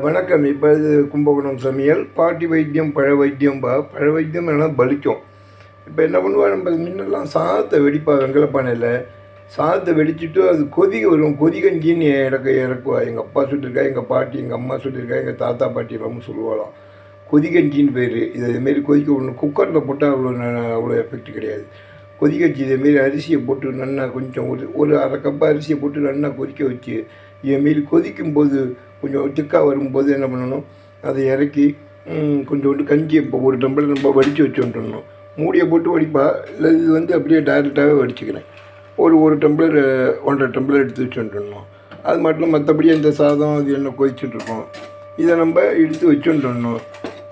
வணக்கம். இப்போ இது கும்பகோணம் சமையல். பாட்டி வைத்தியம் பழ வைத்தியம் பா பழ வைத்தியம் எல்லாம் பலிக்கும். இப்போ என்ன பண்ணுவா? நம்ம முன்னெல்லாம் சாதத்தை வெடிப்பா வெங்கலப்பானையில் சாதத்தை வெடிச்சிட்டு அது கொதிக்க வரும். கொதிக்கஞ்சின்னு இறக்க இறக்குவா. எங்கள் அப்பா சொல்லியிருக்கா எங்கள் பாட்டி எங்கள் அம்மா சொல்லியிருக்கா எங்கள் தாத்தா பாட்டி எல்லாமும் சொல்லுவாளாம். கொதிகஞ்சின்னு பேர். இது இதுமாரி கொதிக்க விடணும். குக்கரில் போட்டால் அவ்வளோ ந- அவ்வளோ எஃபெக்ட் கிடையாது. கொதிக்கஞ்சி இதேமாரி அரிசியை போட்டு நல்லா கொஞ்சம் ஒரு ஒரு அரை கப்பாக அரிசியை போட்டு நல்லா கொதிக்க வச்சு இதேமாரி கொதிக்கும் போது கொஞ்சம் திக்காக வரும்போது என்ன பண்ணணும்? அதை இறக்கி கொஞ்சோண்டு கஞ்சி இப்போ ஒரு டம்ளர் நம்ம வடித்து வச்சு வந்துடணும் மூடியை போட்டு வடிப்பா? இல்லை இது வந்து அப்படியே டைரெக்டாகவே வடிச்சுக்கிறேன். ஒரு ஒரு டம்ளர் ஒன்றரை டம்ளர் எடுத்து வச்சு வந்துடணும் அது மட்டும் மற்றபடி இந்த சாதம் அது என்ன கொதிச்சுட்டுருக்கோம் இதை நம்ம எடுத்து வச்சுட்டுணும்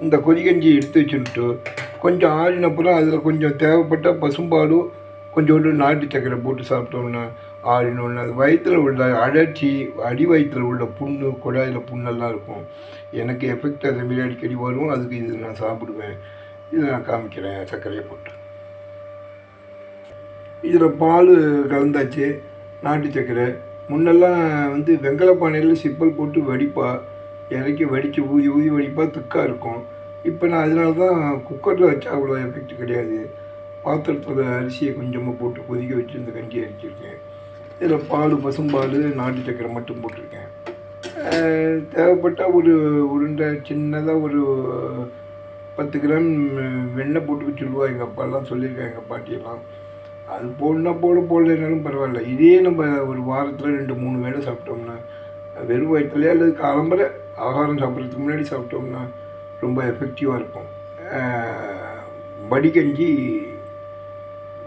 இந்த கொதிகஞ்சி எடுத்து வச்சுட்டு கொஞ்சம் ஆறினப்புறம் அதில் கொஞ்சம் தேவைப்பட்ட பசும்பாலும் கொஞ்சோண்டு நாட்டு சக்கரை போட்டு சாப்பிட்டோம்னா ஆறினோன்னு அது வயிற்றில் உள்ள அழற்சி அடி வயிற்றில் உள்ள புண்ணு குழாயில் புண்ணெல்லாம் இருக்கும். எனக்கு எஃபெக்ட் அதேமாரி அடிக்கடி வரும். அதுக்கு இது நான் சாப்பிடுவேன். இதை நான் காமிக்கிறேன் சர்க்கரையை போட்டு. இதில் பால் கலந்தாச்சு நாட்டு சர்க்கரை. முன்னெல்லாம் வந்து வெங்கல பானையில் சிப்பல் போட்டு வடிப்பா. இறக்கி வடித்து ஊதி ஊதி வடிப்பா திக்காக இருக்கும். இப்போ நான் அதனால தான் குக்கரில் வச்சா அவ்வளோ எஃபெக்ட் கிடையாது. பாத்திரத்தில் அரிசியை கொஞ்சமாக போட்டு கொதிக்க வச்சு இந்த கஞ்சி அரிச்சிருக்கேன் இதில் பால் பசும்பால் நாட்டு சக்கரை மட்டும் போட்டிருக்கேன். தேவைப்பட்டால் ஒரு உருண்டை சின்னதாக ஒரு பத்து கிராம் வெண்ணெய் போட்டு வச்சுருவா எங்கள் அப்பாலாம் சொல்லியிருக்காங்க எங்கள் பாட்டியெல்லாம் அது போடனா போட போடலைனாலும் பரவாயில்ல. இதே நம்ம ஒரு வாரத்தில் ரெண்டு மூணு வேளை சாப்பிட்டோம்னா வெறும் வயிற்றுலையே அல்லது காலம்பரை ஆகாரம் சாப்பிட்றதுக்கு முன்னாடி சாப்பிட்டோம்னா ரொம்ப எஃபெக்டிவாக இருக்கும். வடிகஞ்சி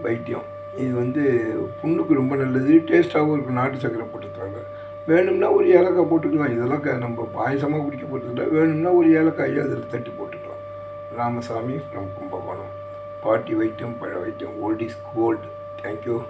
வைத்தியம். இது வந்து புண்ணுக்கு ரொம்ப நல்லது டேஸ்ட்டாகவும் இருக்கும் நாட்டு சக்கரை போட்டுருக்காங்க வேணும்னா ஒரு ஏலக்காய் போட்டுக்கலாம். இதெல்லாம் க- நம்ம பாயசமாக குடிக்க போகிறதில்ல வேணும்னா ஒரு ஏலக்காயை அதில் தட்டி போட்டுக்கலாம். ராமசாமி ஃப்ரம் கும்பகோணம். பாட்டி வைத்தியம் பழ வைத்தியம் ஓல்ட் இஸ் கோல்டு தேங்க்யூ